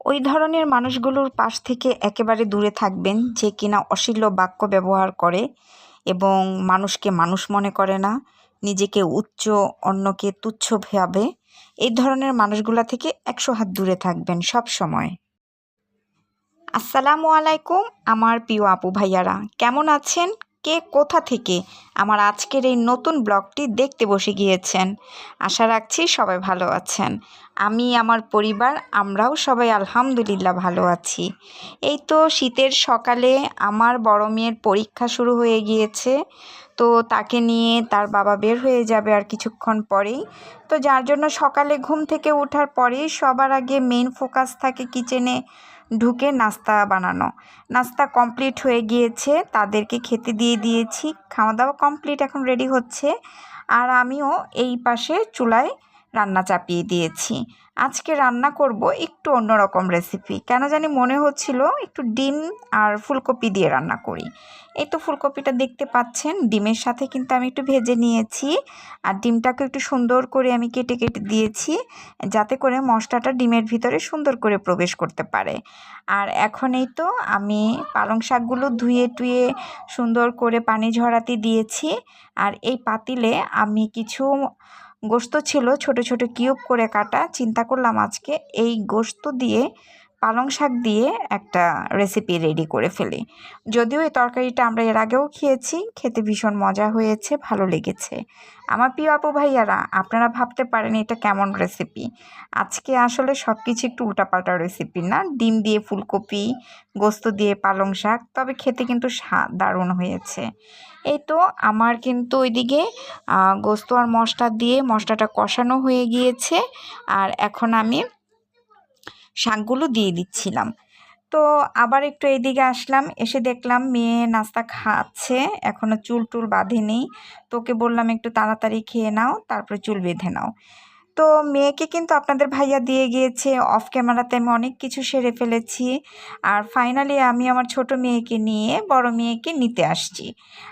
ওই ধরনের মানুষগুলোর পাশ থেকে একেবারে দূরে থাকবেন যে কিনা অশ্লীল বাক্য ব্যবহার করে এবং মানুষকে মানুষ মনে করে না, নিজেকে উচ্চ, অন্যকে তুচ্ছ ভাবে। এই ধরনের মানুষগুলা থেকে একশো হাত দূরে থাকবেন সব সময়। আসসালামু আলাইকুম, আমার প্রিয় আপু ভাইয়ারা, কেমন আছেন? কে কোথা থেকে আমার আজকের এই নতুন ব্লগটি দেখতে বসে গিয়েছেন। আশা রাখছি সবাই ভালো আছেন। আমি, আমার পরিবার, আমরাও সবাই আলহামদুলিল্লাহ ভালো আছি। এই তো শীতের সকালে আমার বড় মেয়ের পরীক্ষা শুরু হয়ে গিয়েছে। তো তাকে নিয়ে তার বাবা বের হয়ে যাবে আর কিছুক্ষণ পরেই। তো যার জন্য সকালে ঘুম থেকে ওঠার পরেই সবার আগে মেইন ফোকাস থাকে কিচেনে ঢুকে নাস্তা বানানো। নাস্তা কমপ্লিট হয়ে গিয়েছে, তাদেরকে খেতে দিয়ে দিয়েছি। খাওয়া দাওয়া কমপ্লিট এখন রেডি হচ্ছে। আর আমিও এই পাশে চুলায় রান্না চাপিয়ে দিয়েছি। আজকে রান্না করব একটু অন্যরকম রেসিপি কেন জানি মনে হচ্ছিল একটু ডিম আর ফুলকপি দিয়ে রান্না করি। এই তো ফুলকপিটা দেখতে পাচ্ছেন, ডিমের সাথে কিন্তু আমি একটু ভেজে নিয়েছি আর ডিমটাকে একটু সুন্দর করে আমি কেটে কেটে দিয়েছি যাতে করে মশলাটা ডিমের ভিতরে সুন্দর করে প্রবেশ করতে পারে। আর এখন এই তো আমি পালং শাকগুলো ধুয়ে টুয়ে সুন্দর করে পানি ঝরাতে দিয়েছি। আর এই পাতিলে আমি কিছু গোস্ত ছিল ছোট ছোট কিউব করে কাটা। চিন্তা করলাম আজকে এই গোস্ত দিয়ে পালং শাক দিয়ে একটা রেসিপি রেডি করে ফেলি। যদিও এই তরকারিটা আমরা এর আগেও খেয়েছি, খেতে ভীষণ মজা হয়েছে, ভালো লেগেছে। আমার প্রিয় আপু ভাইয়ারা, আপনারা ভাবতে পারেন এটা কেমন রেসিপি আজকে আসলে সব কিছু একটু উল্টাপাল্টা রেসিপি না। ডিম দিয়ে ফুলকপি, গোস্ত দিয়ে পালং শাক, তবে খেতে কিন্তু দারুণ হয়েছে। এই তো আমার কিন্তু ওইদিকে গোস্ত আর মশলা দিয়ে মশলাটা কষানো হয়ে গিয়েছে। আর এখন আমি শাকগুলো দিয়ে দিচ্ছিলাম। তো আবার একটু এইদিকে আসলাম, এসে দেখলাম মেয়ে নাস্তা খাচ্ছে এখনও চুল টুল বাঁধে নেই তোকে বললাম একটু তাড়াতাড়ি খেয়ে নাও, তারপরে চুল বেঁধে নাও। তো মেয়েকে কিন্তু আপনাদের ভাইয়া দিয়ে গিয়েছে। অফ ক্যামেরাতে আমি অনেক কিছু সেরে ফেলেছি। আর ফাইনালি আমি আমার ছোট মেয়েকে নিয়ে বড় মেয়েকে নিতে আসছি।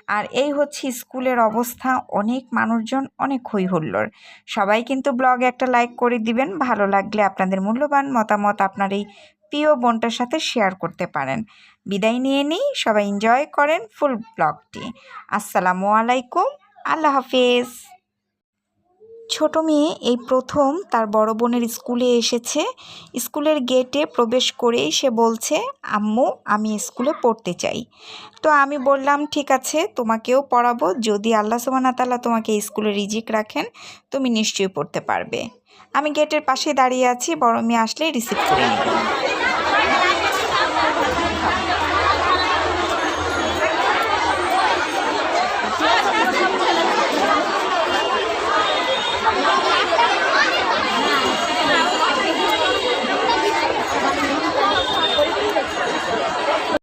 আর এই হচ্ছে স্কুলের অবস্থা। অনেক মানুষজন, অনেক হই হুল্লোড় সবাই কিন্তু ব্লগে একটা লাইক করে দিবেন। ভালো লাগলে আপনাদের মূল্যবান মতামত আপনার এই প্রিয় বোনটার সাথে শেয়ার করতে পারেন। বিদায় নিয়ে নিই। সবাই এনজয় করেন ফুল ব্লগটি আসসালামু আলাইকুম। আল্লাহ হাফিজ। ছোট মেয়ে এই প্রথম তার বড় বোনের স্কুলে এসেছে। স্কুলের গেটে প্রবেশ করেই সে বলছে, আম্মু, আমি স্কুলে পড়তে চাই। তো আমি বললাম, ঠিক আছে, তোমাকেও পড়াবো। যদি আল্লাহ সুবানা তাল্লাহ তোমাকে স্কুলে রিজিক রাখেন, তুমি নিশ্চয়ই পড়তে পারবে। আমি গেটের পাশে দাঁড়িয়ে আছি, বড় মেয়ে আসলেই রিসিভ করে নেব।